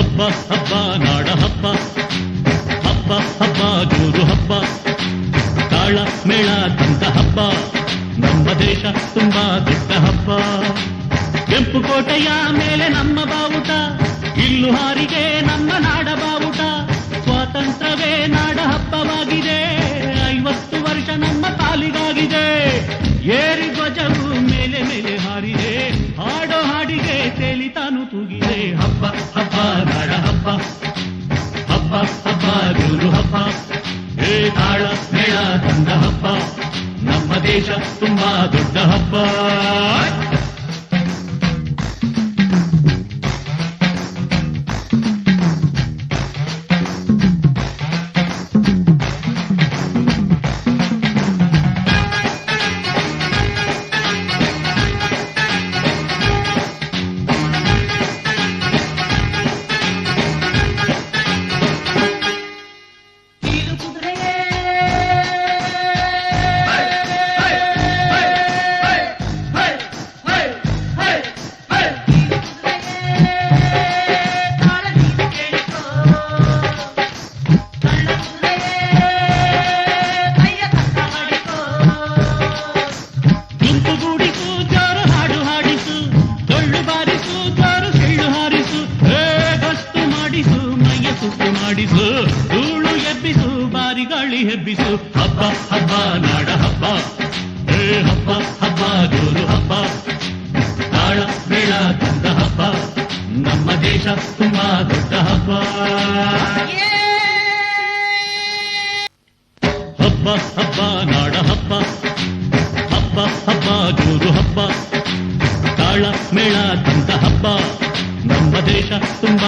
ಹಬ್ಬ ಹಬ್ಬ, ನಾಡ ಹಬ್ಬ. ಹಬ್ಬ ಹಬ್ಬ ಗುರು ಹಬ್ಬ. ತಾಳ ಮೇಳ ಹಬ್ಬ. ನಮ್ಮ ದೇಶ ತುಂಬಾ ದೊಡ್ಡ ಹಬ್ಬ. ಕೆಂಪು ಕೋಟೆಯ ಮೇಲೆ ನಮ್ಮ ಬಾವುಟ. ಇಲ್ಲು ಹಾರಿಗೆ ನಮ್ಮ ನಾಡ ಬಾವುಟ. ಸ್ವಾತಂತ್ರ್ಯವೇ ನಾಡ ಹಬ್ಬವಾಗಿದೆ. ಐವತ್ತು ವರ್ಷ ನಮ್ಮ ಪಾಲಿಗಾಗಿದೆ. ಏರಿ ದೇಶ ತುಂಬಾ ದೊಡ್ಡ ಹಬ್ಬ ಮಾಡಿಸು ಧೂಳು ಎಬ್ಬಿಸು ಬಾರಿ ಗಾಳಿ ಹೆಬ್ಬಿಸು ಹಬ್ಬ ಹಬ್ಬ ನಾಡ ಹಬ್ಬ ಏ ಹಬ್ಬ ಹಬ್ಬ ಜೋರು ಹಬ್ಬ ತಾಳ ಮೇಳ ತಂದ ಹಬ್ಬ ನಮ್ಮ ದೇಶ ತುಂಬಾ ದೊಡ್ಡ ಹಬ್ಬ ಹಬ್ಬ ಹಬ್ಬ ನಾಡ ಹಬ್ಬ ಹಬ್ಬ ಹಬ್ಬ ಜೋರು ಹಬ್ಬ ತಾಳ ಮೇಳ ತಂದ ಹಬ್ಬ ನಮ್ಮ ದೇಶ ತುಂಬಾ